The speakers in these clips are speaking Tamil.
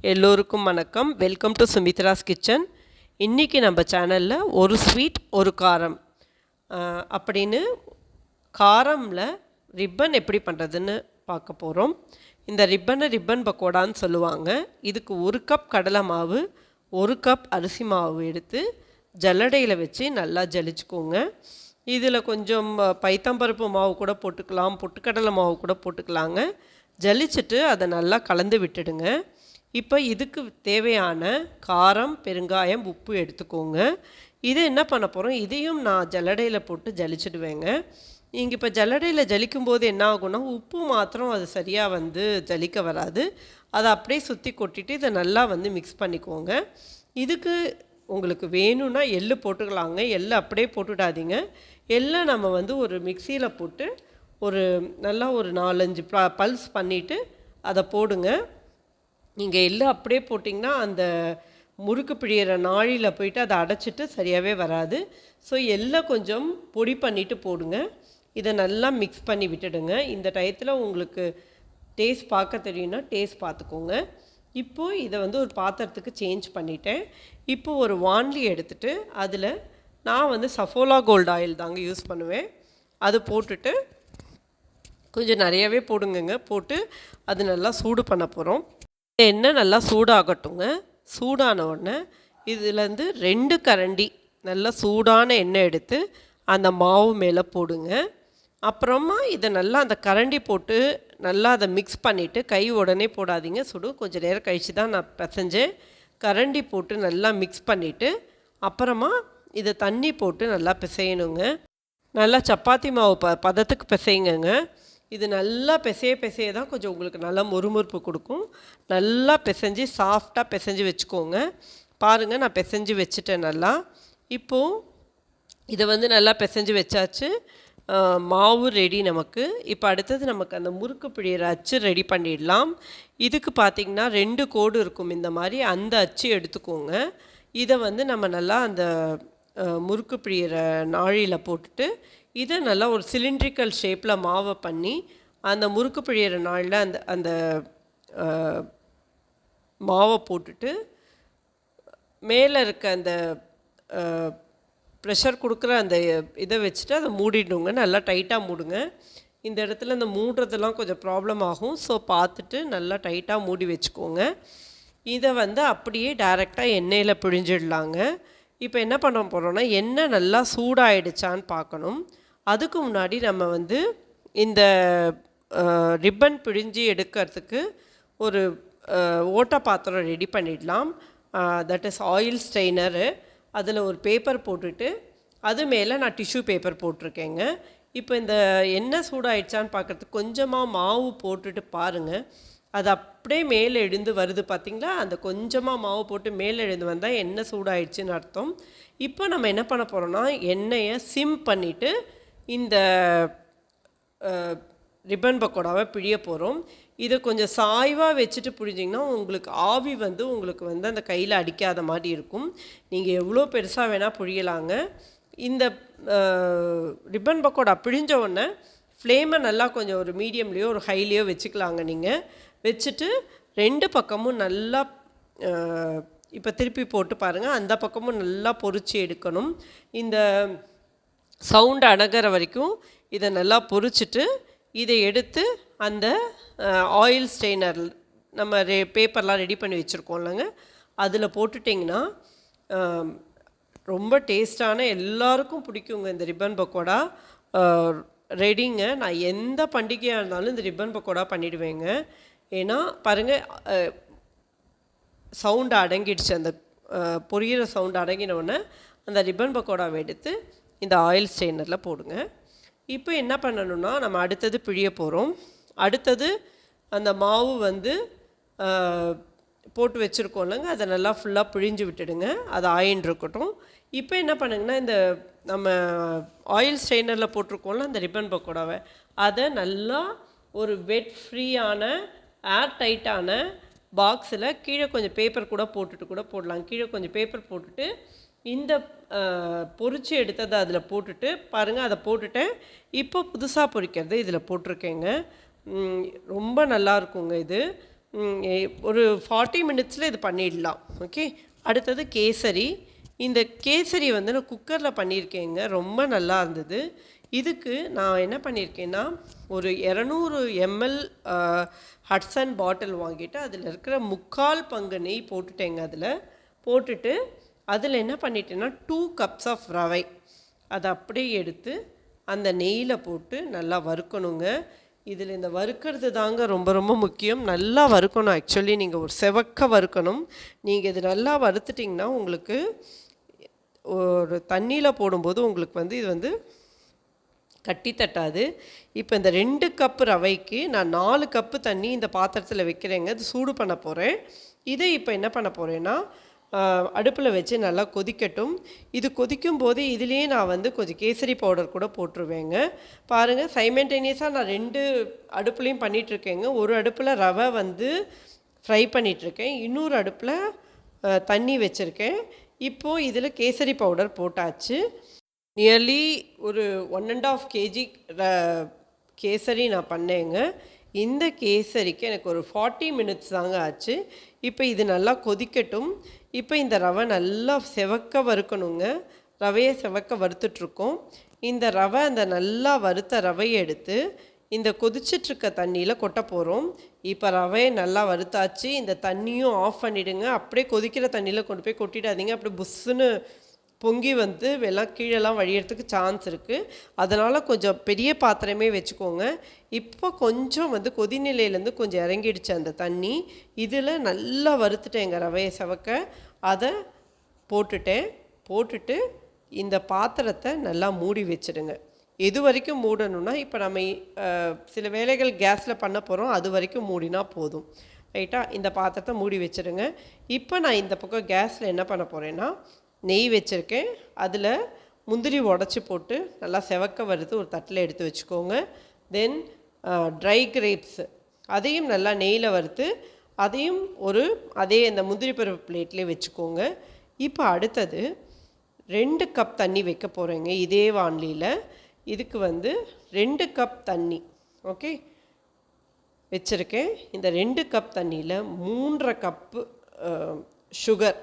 எல்லோருக்கும் வணக்கம். வெல்கம் டு சுமித்ராஸ் கிச்சன் இன்றைக்கி நம்ம சேனலில் ஒரு ஸ்வீட் ஒரு காரம். அப்படின்னு காரமில் ரிப்பன் எப்படி பண்ணுறதுன்னு பார்க்க போகிறோம் இந்த ரிப்பனை ரிப்பன் பக்கோடான்னு சொல்லுவாங்க. இதுக்கு ஒரு கப் கடலை மாவு ஒரு கப் அரிசி மாவு எடுத்து ஜல்லடையில் வச்சு நல்லா ஜலிச்சுக்கோங்க. இதில் கொஞ்சம் பைத்தம்பருப்பு மாவு கூட போட்டுக்கலாம் பொட்டுக்கடலை மாவு கூட போட்டுக்கலாங்க. ஜலிச்சுட்டு அதை நல்லா கலந்து விட்டுடுங்க. இப்போ இதுக்கு தேவையான காரம் பெருங்காயம் உப்பு எடுத்துக்கோங்க. இது என்ன பண்ண போகிறோம் இதையும் நான் ஜல்லடையில் போட்டு ஜலிச்சிடுவேங்க. நீங்கள் இப்போ ஜல்லடையில் ஜலிக்கும் போது என்ன ஆகும்னா உப்பு மாத்திரம் அது சரியாக வந்து ஜலிக்க வராது. அதை அப்படியே சுற்றி கொட்டிட்டு இதை நல்லா வந்து மிக்ஸ் பண்ணிக்கோங்க. இதுக்கு உங்களுக்கு வேணும்னா எள்ளு போட்டுக்கலாங்க. எள்ளு அப்படியே போட்டுடாதீங்க. எள்ளை நம்ம வந்து ஒரு மிக்சியில் போட்டு ஒரு நல்லா ஒரு நாலஞ்சு ப பல்ஸ் பண்ணிவிட்டு அதை போடுங்க. நீங்கள் எள்ளு அப்படியே போட்டிங்கன்னா அந்த முறுக்கு பிழியிற நாழியில் போயிட்டு அதை அடைச்சிட்டு சரியாகவே வராது. ஸோ எல்லாம் கொஞ்சம் பொடி பண்ணிவிட்டு போடுங்க. இதை நல்லா மிக்ஸ் பண்ணி விட்டுடுங்க. இந்த டயத்தில் உங்களுக்கு டேஸ்ட் பார்க்க தெரியும்னா டேஸ்ட் பார்த்துக்கோங்க. இப்போது இதை வந்து ஒரு பாத்திரத்துக்கு சேஞ்ச் பண்ணிட்டேன். இப்போது ஒரு வான்லி எடுத்துட்டு அதில் நான் வந்து சஃபோலா கோல்டு ஆயில் தாங்க யூஸ் பண்ணுவேன். அது போட்டுட்டு கொஞ்சம் நிறையவே போடுங்கங்க. போட்டு அது நல்லா சூடு பண்ண போகிறோம் எண்ணெய் நல்லா சூடாகட்டுங்க. சூடான உடனே இதுலேருந்து ரெண்டு கரண்டி நல்லா சூடான எண்ணெய் எடுத்து அந்த மாவு மேலே போடுங்க. அப்புறமா இதை நல்லா அந்த கரண்டி போட்டு நல்லா அதை மிக்ஸ் பண்ணிவிட்டு கை உடனே போடாதீங்க. சுடு கொஞ்சம் நேரம் கழித்து தான் நான் பிசைஞ்சேன். கரண்டி போட்டு நல்லா மிக்ஸ் பண்ணிவிட்டு அப்புறமா இதை தண்ணி போட்டு நல்லா பிசையணுங்க. நல்லா சப்பாத்தி மாவு ப பதத்துக்கு பிசைங்கங்க இது நல்லா பிசைய பிசைய தான் கொஞ்சம் உங்களுக்கு நல்லா முறுமுறுப்பு கொடுக்கும். நல்லா பிசைஞ்சு சாஃப்டாக பிசைஞ்சு வச்சுக்கோங்க. பாருங்கள் நான் பிசைஞ்சு வச்சுட்டேன் நல்லா. இப்போது இதை வந்து நல்லா பிசைஞ்சு வச்சாச்சு. மாவு ரெடி நமக்கு. இப்போ அடுத்தது நமக்கு அந்த முறுக்கு பிழியிற அச்சு ரெடி பண்ணிடலாம். இதுக்கு பார்த்திங்கன்னா ரெண்டு கோடு இருக்கும் இந்த மாதிரி. அந்த அச்சு எடுத்துக்கோங்க. இதை வந்து நம்ம நல்லா அந்த முறுக்கு பிழியிற நாழியில் போட்டுட்டு இதை நல்லா ஒரு சிலிண்ட்ரிக்கல் ஷேப்பில் மாவை பண்ணி அந்த முறுக்கு பிழியிற நாளில் அந்த அந்த மாவை போட்டுட்டு மேலே இருக்க அந்த ப்ரெஷர் கொடுக்குற அந்த இதை வச்சுட்டு அதை மூடிடுங்க. நல்லா டைட்டாக மூடுங்க. இந்த இடத்துல இந்த மூடுறதெல்லாம் கொஞ்சம் ப்ராப்ளம் ஆகும். ஸோ பார்த்துட்டு நல்லா டைட்டாக மூடி வச்சுக்கோங்க. இதை வந்து அப்படியே டைரெக்டாக எண்ணெயில் பிழிஞ்சிடலாங்க. இப்போ என்ன பண்ண போகிறோன்னா எண்ணெய் நல்லா சூடாயிடுச்சான்னு பார்க்கணும். அதுக்கு முன்னாடி நம்ம வந்து இந்த ரிப்பன் பிழிஞ்சு எடுக்கிறதுக்கு ஒரு ஓட்ட பாத்திரம் ரெடி பண்ணிடலாம். தட் இஸ் ஆயில் ஸ்டெய்னரு அதில் ஒரு பேப்பர் போட்டுட்டு அது மேலே நான் டிஷ்யூ பேப்பர் போட்டிருக்கேங்க. இப்போ இந்த எண்ணெய் சூடாயிடுச்சான்னு பார்க்குறதுக்கு கொஞ்சமாக மாவு போட்டுட்டு பாருங்கள் அது அப்படியே மேலே எழுந்து வருது பார்த்தீங்களா அந்த கொஞ்சமாக மாவு போட்டு மேலே எழுந்து வந்தால் எண்ணெய் சூடாயிடுச்சுன்னு அர்த்தம். இப்போ நம்ம என்ன பண்ண போகிறோம்னா எண்ணெயை சிம் பண்ணிவிட்டு இந்த ரிப்பன் பக்கோடாவை பிழிய போகிறோம் இதை கொஞ்சம் சாய்வாக வச்சுட்டு பிழிஞ்சிங்கன்னா உங்களுக்கு ஆவி வந்து உங்களுக்கு வந்து அந்த கையில் அடிக்காத மாதிரி இருக்கும். நீங்கள் எவ்வளோ பெருசாக வேணால் பிழியலாங்க. இந்த ரிப்பன் பக்கோடா பிழிஞ்ச உடனே ஃப்ளேமை நல்லா கொஞ்சம் ஒரு மீடியம்லேயோ ஒரு ஹைலேயோ வச்சுக்கலாங்க நீங்கள் வச்சுட்டு ரெண்டு பக்கமும் நல்லா இப்போ திருப்பி போட்டு பாருங்கள் அந்த பக்கமும் நல்லா பொரிச்சு எடுக்கணும். இந்த சவுண்டு அடங்குற வரைக்கும் இதை நல்லா பொறிச்சிட்டு இதை எடுத்து அந்த ஆயில் ஸ்டெய்னர் நம்ம ரெ பேப்பர்லாம் ரெடி பண்ணி வச்சுருக்கோம்லங்க அதில் போட்டுட்டிங்கன்னா ரொம்ப டேஸ்டான எல்லாருக்கும் பிடிக்குங்க இந்த ரிப்பன் பக்கோடா. ரெடிங்க நான் எந்த பண்டிகையாக இருந்தாலும் இந்த ரிப்பன் பக்கோடா பண்ணிடுவேங்க. ஏன்னா பாருங்கள் சவுண்டு அடங்கிடுச்சு. அந்த பொரியிற சவுண்டு அடங்கினோடனே அந்த ரிப்பன் பக்கோடாவை எடுத்து இந்த ஆயில் ஸ்ட்ரெயினரில் போடுங்க. இப்போ என்ன பண்ணணும்னா நம்ம அடுத்தது பிழிய போகிறோம் அடுத்தது அந்த மாவு வந்து போட்டு போட்டு இல்லைங்க. அதை நல்லா ஃபுல்லாக பிழிஞ்சு விட்டுடுங்க. அது ஆயின் இருக்கட்டும் இப்போ என்ன பண்ணுங்கன்னா இந்த நம்ம ஆயில் ஸ்ட்ரெயினரில் போட்டிருக்கோம்ல அந்த ரிப்பன் பக்கோடாவை அதை நல்லா ஒரு வெட் ஃப்ரீயான ஏர் டைட்டான பாக்ஸில் கீழே கொஞ்சம் பேப்பர் கூட போட்டுட்டு கூட போடலாம். கீழே கொஞ்சம் பேப்பர் போட்டுட்டு இந்த பொறிச்சு எடுத்ததை அதில் போட்டுட்டு பாருங்கள் அதை போட்டுட்டேன். இப்போ புதுசாக பொரிக்கிறது இதில் போட்டிருக்கேங்க. ரொம்ப நல்லா இருக்குங்க இது. ஒரு ஃபார்ட்டி மினிட்ஸில் இது பண்ணிடலாம். ஓகே? அடுத்தது கேசரி. இந்த கேசரி வந்து நான் குக்கரில் பண்ணியிருக்கேங்க. ரொம்ப நல்லா இருந்தது. இதுக்கு நான் என்ன பண்ணியிருக்கேன்னா ஒரு இரநூறு எம்எல் ஹட்சன் பாட்டில் வாங்கிட்டு அதில் இருக்கிற முக்கால் பங்கு நெய் போட்டுட்டேங்க அதில். போட்டுட்டு அதில் என்ன பண்ணிட்டேன்னா டூ கப்ஸ் ஆஃப் ரவை. அதை அப்படியே எடுத்து அந்த நெய்யில் போட்டு நல்லா வறுக்கணுங்க. இதில் இந்த வறுக்கிறது தாங்க ரொம்ப ரொம்ப முக்கியம். நல்லா வறுக்கணும். ஆக்சுவலி நீங்கள் ஒரு செவக்க வறுக்கணும். நீங்கள் இது நல்லா வறுத்துட்டிங்கன்னா உங்களுக்கு ஒரு தண்ணியில் போடும்போது உங்களுக்கு வந்து இது வந்து கட்டி தட்டாது. இப்போ இந்த ரெண்டு கப்பு ரவைக்கு நான் நாலு கப்பு தண்ணி இந்த பாத்திரத்தில் வைக்கிறேங்க. இது சூடு பண்ண போகிறேன் இதை இப்போ என்ன பண்ண போகிறேன்னா அடுப்பில் வச்சு நல்லா கொதிக்கட்டும். இது கொதிக்கும் போது இதுலேயே நான் வந்து கொஞ்சம் கேசரி பவுடர் கூட போட்டுருவேங்க. பாருங்கள் சைமெண்டேனியஸாக நான் ரெண்டு அடுப்புலையும் பண்ணிகிட்ருக்கேங்க ஒரு அடுப்பில் ரவை வந்து ஃப்ரை பண்ணிகிட்ருக்கேன் இன்னொரு அடுப்பில் தண்ணி வச்சுருக்கேன். இப்போது இதில் கேசரி பவுடர் போட்டாச்சு. நியர்லி ஒரு one and half KG kesari நான் பண்ணேங்க. இந்த கேசரிக்கு எனக்கு ஒரு ஃபார்ட்டி மினிட்ஸ் தாங்க ஆச்சு. இப்போ இது நல்லா கொதிக்கட்டும். இப்போ இந்த ரவை நல்லா செவக்க வறுக்கணுங்க. ரவையை செவக்க வறுத்துட்ருக்கோம். இந்த ரவை அந்த நல்லா வறுத்த ரவையை எடுத்து இந்த கொதிச்சிட்ருக்க தண்ணியில் கொட்ட போகிறோம் இப்போ ரவையை நல்லா வறுத்தாச்சு. இந்த தண்ணியும் ஆஃப் பண்ணிவிடுங்க அப்படியே கொதிக்கிற தண்ணியில் கொண்டு போய் கொட்டிடாதீங்க. அப்படி புஸ்ஸுன்னு பொங்கி வந்து வெள்ளம் கீழெல்லாம் வழியறதுக்கு சான்ஸ் இருக்குது அதனால் கொஞ்சம் பெரிய பாத்திரமே வச்சுக்கோங்க. இப்போ கொஞ்சம் வந்து கொதிநிலையிலேருந்து கொஞ்சம் இறங்கிடுச்சு அந்த தண்ணி. இதில் நல்லா வறுத்துட்டேங்க ரவையை செவக்க. அதை போட்டுட்டேன். போட்டுட்டு இந்த பாத்திரத்தை நல்லா மூடி வச்சிடுங்க. எது வரைக்கும் மூடணும்னா இப்போ நம்ம சில வேலைகள் கேஸில் பண்ண போகிறோம் அது வரைக்கும் மூடினா போதும். ரைட்டாக இந்த பாத்திரத்தை மூடி வச்சிடுங்க. இப்போ நான் இந்த பக்கம் கேஸில் என்ன பண்ண போகிறேன்னா நெய் வச்சுருக்கேன். அதில் முந்திரி உடச்சி போட்டு நல்லா செவக்க வறுத்து ஒரு தட்டில் எடுத்து வச்சுக்கோங்க. தென் ட்ரை கிரேப்ஸ் அதையும் நல்லா நெய்யில் வறுத்து அதையும் ஒரு அதே அந்த முந்திரி பருப்பு பிளேட்லேயே வச்சுக்கோங்க. இப்போ அடுத்தது ரெண்டு கப் தண்ணி வைக்க போகிறேங்க இதே வான்லியில் இதுக்கு வந்து ரெண்டு கப் தண்ணி ஓகே? வச்சுருக்கேன். இந்த ரெண்டு கப் தண்ணியில் மூன்றரை கப்பு சுகர்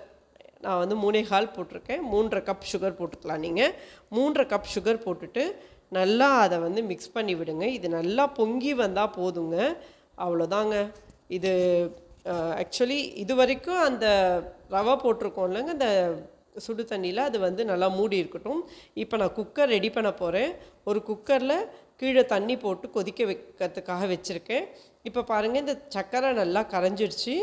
நான் வந்து மூணே கால் போட்டிருக்கேன். மூன்றரை கப் சுகர் போட்டுக்கலாம் நீங்கள் மூன்றரை கப் சுகர் போட்டுட்டு நல்லா அதை வந்து மிக்ஸ் பண்ணி விடுங்க. இது நல்லா பொங்கி வந்தால் போதுங்க. அவ்வளோதாங்க. இது ஆக்சுவலி இது வரைக்கும் அந்த ரவை போட்டிருக்கோம் இல்லைங்க. அந்த சுடு தண்ணியில் அது வந்து நல்லா மூடி இருக்கட்டும். இப்போ நான் குக்கர் ரெடி பண்ண போகிறேன் ஒரு குக்கரில் கீழே தண்ணி போட்டு கொதிக்க வைக்கிறதுக்காக வச்சுருக்கேன். இப்போ பாருங்கள் இந்த சக்கரை நல்லா கரைஞ்சிடுச்சு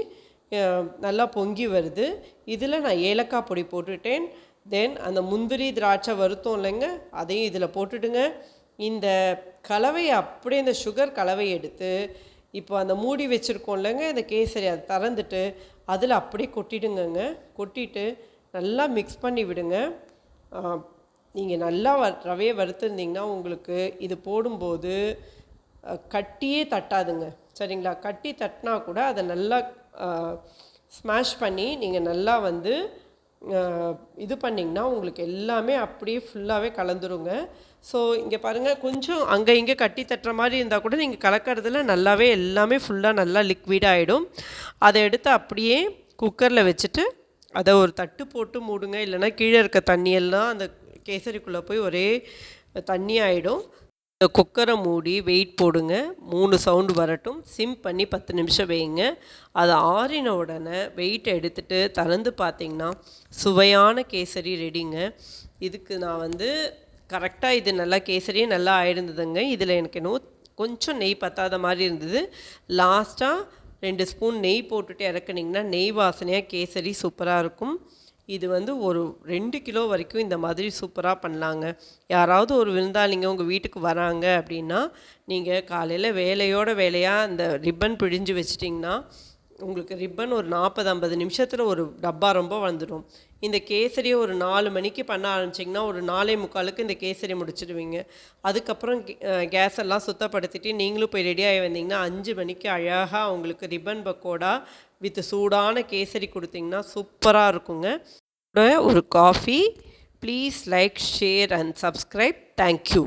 நல்லா பொங்கி வருது. இதில் நான் ஏலக்காய் பொடி போட்டுட்டேன். தென் அந்த முந்திரி திராட்சை வறுத்தோம் இல்லைங்க அதையும் இதில் போட்டுடுங்க. இந்த கலவையை அப்படியே இந்த சுகர் கலவையை எடுத்து இப்போ அந்த மூடி வச்சுருக்கோம் இல்லைங்க இந்த கேசரி அதை திறந்துட்டு அதில் அப்படியே கொட்டிடுங்கங்க. கொட்டிட்டு நல்லா மிக்ஸ் பண்ணி விடுங்க. நீங்கள் நல்லா வ ரவையை வறுத்துருந்தீங்கன்னா உங்களுக்கு இது போடும்போது கட்டியே தட்டாதுங்க. சரிங்களா? கட்டி தட்டினா கூட அதை நல்லா ஸ்மாஷ் பண்ணி நீங்கள் நல்லா வந்து இது பண்ணிங்கன்னா உங்களுக்கு எல்லாமே அப்படியே ஃபுல்லாகவே கலந்துருங்க. ஸோ இங்கே பாருங்கள் கொஞ்சம் அங்கே இங்கே கட்டி தட்டுற மாதிரி இருந்தால் கூட நீங்கள் கலக்கிறதுல நல்லாவே எல்லாமே ஃபுல்லாக நல்லா லிக்விட் ஆகிடும் அதை எடுத்து அப்படியே குக்கரில் வச்சுட்டு அதை ஒரு தட்டு போட்டு மூடுங்க. இல்லைன்னா கீழே இருக்க தண்ணியெல்லாம் அந்த கேசரிக்குள்ளே போய் ஒரே தண்ணி ஆகிடும் இந்த குக்கரை மூடி வெயிட் போடுங்க. மூணு சவுண்டு வரட்டும். சிம் பண்ணி பத்து நிமிஷம் வைங்க. அது ஆறின உடனே வெயிட்டை எடுத்துட்டு திறந்து பார்த்தீங்கன்னா சுவையான கேசரி ரெடிங்க. இதுக்கு நான் வந்து கரெக்டாக இது நல்லா கேசரியும் நல்லா ஆயிருந்ததுங்க. இதில் எனக்கு இன்னும் கொஞ்சம் நெய் பத்தாத மாதிரி இருந்தது. லாஸ்ட்டாக ரெண்டு ஸ்பூன் நெய் போட்டுட்டு இறக்குனிங்கன்னா நெய் வாசனையாக கேசரி சூப்பராக இருக்கும். இது வந்து ஒரு ரெண்டு கிலோ வரைக்கும் இந்த மாதிரி சூப்பராக பண்ணலாங்க. யாராவது ஒரு விருந்தாளிங்க உங்கள் வீட்டுக்கு வராங்க அப்படின்னா நீங்கள் காலையில் வேலையோட வேலையாக அந்த ரிப்பன் பிழிஞ்சு வச்சிட்டிங்கன்னா உங்களுக்கு ரிப்பன் ஒரு நாற்பது ஐம்பது நிமிஷத்தில் ஒரு டப்பா ரொம்ப வந்துடும். இந்த கேசரியை ஒரு நாலு மணிக்கு பண்ண ஆரம்பிச்சிங்கன்னா ஒரு நாலே முக்காலுக்கு இந்த கேசரி முடிச்சிடுவீங்க அதுக்கப்புறம் கேஸ் எல்லாம் சுத்தப்படுத்திட்டு நீங்களும் போய் ரெடி ஆகி வந்தீங்கன்னா அஞ்சு மணிக்கு அழகாக உங்களுக்கு ரிப்பன் பக்கோடா வித் சூடான கேசரி கொடுத்தீங்கன்னா சூப்பராக இருக்குங்க. கூட ஒரு coffee. Please like share and subscribe thank you